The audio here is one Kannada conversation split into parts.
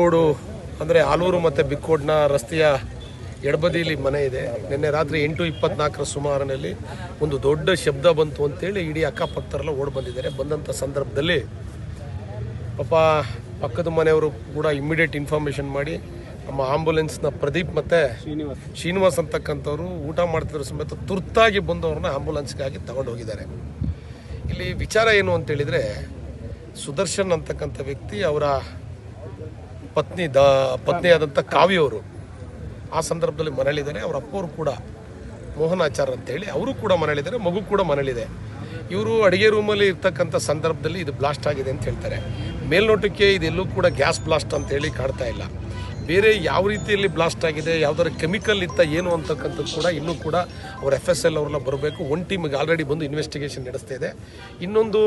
ರೋಡು ಅಂದರೆ ಆಲೂರು ಮತ್ತು ಬಿಕ್ಕೋಡ್ನ ರಸ್ತೆಯ ಎಡಬದಿಯಲ್ಲಿ ಮನೆ ಇದೆ. ನಿನ್ನೆ ರಾತ್ರಿ ಎಂಟು ಇಪ್ಪತ್ನಾಲ್ಕರ ಸುಮಾರಿನಲ್ಲಿ ಒಂದು ದೊಡ್ಡ ಶಬ್ದ ಬಂತು ಅಂತೇಳಿ ಇಡೀ ಅಕ್ಕಪಕ್ಕದರೆಲ್ಲ ಓಡ್ ಬಂದಿದ್ದಾರೆ. ಬಂದಂಥ ಸಂದರ್ಭದಲ್ಲಿ ಪಾಪ ಪಕ್ಕದ ಮನೆಯವರು ಕೂಡ ಇಮ್ಮಿಡಿಯೇಟ್ ಇನ್ಫಾರ್ಮೇಷನ್ ಮಾಡಿ ನಮ್ಮ ಆಂಬುಲೆನ್ಸ್ನ ಪ್ರದೀಪ್ ಮತ್ತು ಶ್ರೀನಿವಾಸ್. ಅಂತಕ್ಕಂಥವ್ರು ಊಟ ಮಾಡ್ತಿದ್ರು ಸಮೇತ ತುರ್ತಾಗಿ ಬಂದವ್ರನ್ನ ಆಂಬುಲೆನ್ಸ್ಗಾಗಿ ತಗೊಂಡು ಹೋಗಿದ್ದಾರೆ ಇಲ್ಲಿ ವಿಚಾರ ಏನು ಅಂತೇಳಿದರೆ ಸುದರ್ಶನ್ ಅಂತಕ್ಕಂಥ ವ್ಯಕ್ತಿ ಅವರ ಪತ್ನಿ ದ ಪತ್ನಿಯಾದಂಥ ಕಾವ್ಯವರು ಆ ಸಂದರ್ಭದಲ್ಲಿ ಮರಳಿದ್ದಾರೆ ಅವರ ಅಪ್ಪವರು ಕೂಡ ಮೋಹನಾಚಾರ್ ಅಂತೇಳಿ ಅವರು ಕೂಡ ಮರಳಿದ್ದಾರೆ ಮಗು ಕೂಡ ಮನೇಲಿದೆ. ಇವರು ಅಡುಗೆ ರೂಮಲ್ಲಿ ಇರ್ತಕ್ಕಂಥ ಸಂದರ್ಭದಲ್ಲಿ ಇದು ಬ್ಲಾಸ್ಟ್ ಆಗಿದೆ ಅಂತ ಹೇಳ್ತಾರೆ. ಮೇಲ್ನೋಟಕ್ಕೆ ಇದೆಲ್ಲೂ ಕೂಡ ಗ್ಯಾಸ್ ಬ್ಲಾಸ್ಟ್ ಅಂತೇಳಿ ಕಾಡ್ತಾ ಇಲ್ಲ. ಬೇರೆ ಯಾವ ರೀತಿಯಲ್ಲಿ ಬ್ಲಾಸ್ಟ್ ಆಗಿದೆ, ಯಾವ್ದಾದ್ರು ಕೆಮಿಕಲ್ ಇತ್ತ ಏನು ಅಂತಕ್ಕಂಥದ್ದು ಕೂಡ ಇನ್ನೂ ಕೂಡ ಅವ್ರ ಎಫ್ ಎಸ್ ಎಲ್ ಅವ್ರನ್ನ ಬರಬೇಕು. ಒನ್ ಟೀಮಿಗೆ ಆಲ್ರೆಡಿ ಬಂದು ಇನ್ವೆಸ್ಟಿಗೇಷನ್ ನಡೆಸ್ತಾ ಇದೆ. ಇನ್ನೊಂದು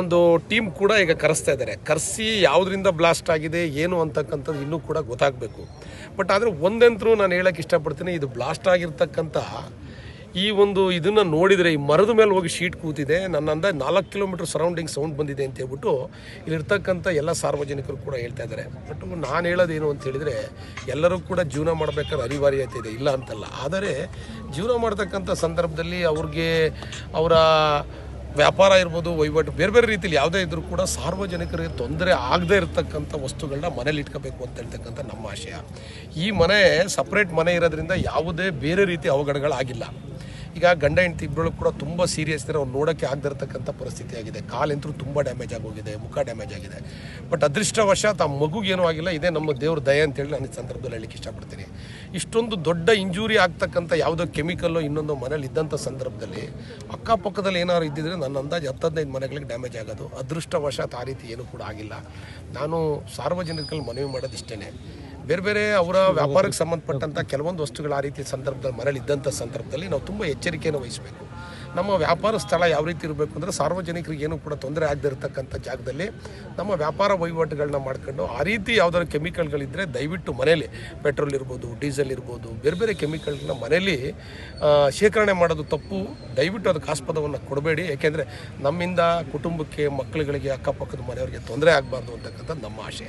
ಒಂದು ಟೀಮ್ ಕೂಡ ಈಗ ಕರೆಸ್ತಾ ಇದ್ದಾರೆ. ಕರೆಸಿ ಯಾವುದರಿಂದ ಬ್ಲಾಸ್ಟ್ ಆಗಿದೆ, ಏನು ಅಂತಕ್ಕಂಥದ್ದು ಇನ್ನೂ ಕೂಡ ಗೊತ್ತಾಗಬೇಕು. ಬಟ್ ಆದರೆ ಒಂದಂತರೂ ನಾನು ಹೇಳೋಕ್ಕೆ ಇಷ್ಟಪಡ್ತೀನಿ, ಇದು ಬ್ಲಾಸ್ಟ್ ಆಗಿರ್ತಕ್ಕಂಥ ಈ ಒಂದು ಇದನ್ನು ನೋಡಿದರೆ, ಈ ಮರದ ಮೇಲೆ ಹೋಗಿ ಶೀಟ್ ಕೂತಿದೆ. ನನ್ನ ಅಂದ ನಾಲ್ಕು ಕಿಲೋಮೀಟರ್ ಸರೌಂಡಿಂಗ್ ಸೌಂಡ್ ಬಂದಿದೆ ಅಂತ ಹೇಳ್ಬಿಟ್ಟು ಇಲ್ಲಿರ್ತಕ್ಕಂಥ ಎಲ್ಲ ಸಾರ್ವಜನಿಕರು ಕೂಡ ಹೇಳ್ತಾ ಇದ್ದಾರೆ. ಬಟ್ ನಾನು ಹೇಳೋದೇನು ಅಂತ ಹೇಳಿದರೆ, ಎಲ್ಲರೂ ಕೂಡ ಜೀವನ ಮಾಡಬೇಕಾದ್ರೆ ಅನಿವಾರ್ಯತೆ ಇದೆ, ಇಲ್ಲ ಅಂತಲ್ಲ. ಆದರೆ ಜೀವನ ಮಾಡ್ತಕ್ಕಂಥ ಸಂದರ್ಭದಲ್ಲಿ ಅವ್ರಿಗೆ ಅವರ ವ್ಯಾಪಾರ ಇರ್ಬೋದು ವಹಿವಾಟು ಬೇರೆ ಬೇರೆ ರೀತಿಯಲ್ಲಿ ಯಾವುದೇ ಇದ್ರೂ ಕೂಡ ಸಾರ್ವಜನಿಕರಿಗೆ ತೊಂದರೆ ಆಗದೇ ಇರತಕ್ಕಂಥ ವಸ್ತುಗಳನ್ನ ಮನೇಲಿ ಇಟ್ಕೋಬೇಕು ಅಂತ ಹೇಳ್ತಕ್ಕಂಥ ನಮ್ಮ ಆಶಯ. ಈ ಮನೆ ಸಪ್ರೇಟ್ ಮನೆ ಇರೋದ್ರಿಂದ ಯಾವುದೇ ಬೇರೆ ರೀತಿ ಅವಘಡಗಳಾಗಿಲ್ಲ. ಈಗ ಗಂಡ ಹೆಂಡತಿ ಇಬ್ಬರು ಕೂಡ ತುಂಬ ಸೀರಿಯಸ್ ಇದ್ದಾರೆ ಅವ್ರು ನೋಡೋಕ್ಕೆ ಆಗದಿರ್ತಕ್ಕಂಥ ಪರಿಸ್ಥಿತಿ ಆಗಿದೆ ಕಾಲಂತರೂ ತುಂಬ ಡ್ಯಾಮೇಜ್ ಆಗೋಗಿದೆ, ಮುಖ ಡ್ಯಾಮೇಜ್ ಆಗಿದೆ. ಬಟ್ ಅದೃಷ್ಟವಶಾತ್ ಆ ಮಗುಗೇನೂ ಆಗಿಲ್ಲ, ಇದೇ ನಮ್ಮ ದೇವ್ರ ದಯ ಅಂತೇಳಿ ನಾನು ಈ ಸಂದರ್ಭದಲ್ಲಿ ಹೇಳಲಿಕ್ಕೆ ಇಷ್ಟಪಡ್ತೀನಿ. ಇಷ್ಟೊಂದು ದೊಡ್ಡ ಇಂಜೂರಿ ಆಗ್ತಕ್ಕಂಥ ಯಾವುದೋ ಕೆಮಿಕಲ್ಲು ಇನ್ನೊಂದು ಮನೇಲಿ ಇದ್ದಂಥ ಸಂದರ್ಭದಲ್ಲಿ ಅಕ್ಕಪಕ್ಕದಲ್ಲಿ ಏನಾದ್ರು ಇದ್ದಿದ್ರೆ ನನ್ನ ಅಂದಾಜು ಹತ್ತು ಹದಿನೈದು ಮನೆಗಳಿಗೆ ಡ್ಯಾಮೇಜ್ ಆಗೋದು. ಅದೃಷ್ಟವಶಾತ್ ಆ ರೀತಿ ಏನೂ ಕೂಡ ಆಗಿಲ್ಲ. ನಾನು ಸಾರ್ವಜನಿಕರಲ್ಲಿ ಮನವಿ ಮಾಡೋದು ಇಷ್ಟೇ ಬೇರೆ ಬೇರೆ ಅವರ ವ್ಯಾಪಾರಕ್ಕೆ ಸಂಬಂಧಪಟ್ಟಂಥ ಕೆಲವೊಂದು ವಸ್ತುಗಳು ಆ ರೀತಿ ಸಂದರ್ಭದಲ್ಲಿ ಮರಳಿದ್ದಂಥ ಸಂದರ್ಭದಲ್ಲಿ ನಾವು ತುಂಬ ಎಚ್ಚರಿಕೆಯನ್ನು ವಹಿಸಬೇಕು. ನಮ್ಮ ವ್ಯಾಪಾರ ಸ್ಥಳ ಯಾವ ರೀತಿ ಇರಬೇಕು ಅಂದರೆ ಸಾರ್ವಜನಿಕರಿಗೆ ಏನು ಕೂಡ ತೊಂದರೆ ಆಗದಿರತಕ್ಕಂಥ ಜಾಗದಲ್ಲಿ ನಮ್ಮ ವ್ಯಾಪಾರ ವಹಿವಾಟುಗಳನ್ನ ಮಾಡ್ಕೊಂಡು ಆ ರೀತಿ ಯಾವ್ದಾದ್ರು ಕೆಮಿಕಲ್ಗಳಿದ್ದರೆ ದಯವಿಟ್ಟು ಮನೇಲಿ ಪೆಟ್ರೋಲ್ ಇರ್ಬೋದು ಡೀಸೆಲ್ ಇರ್ಬೋದು ಬೇರೆ ಬೇರೆ ಕೆಮಿಕಲ್ಗಳನ್ನ ಮನೇಲಿ ಶೇಖರಣೆ ಮಾಡೋದು ತಪ್ಪು. ದಯವಿಟ್ಟು ಅದಕ್ಕೆ ಆಸ್ಪದವನ್ನು ಕೊಡಬೇಡಿ. ಏಕೆಂದರೆ ನಮ್ಮಿಂದ ಕುಟುಂಬಕ್ಕೆ ಮಕ್ಕಳುಗಳಿಗೆ ಅಕ್ಕಪಕ್ಕದ ಮನೆಯವರಿಗೆ ತೊಂದರೆ ಆಗಬಾರ್ದು ಅಂತಕ್ಕಂಥ ನಮ್ಮ ಆಶಯ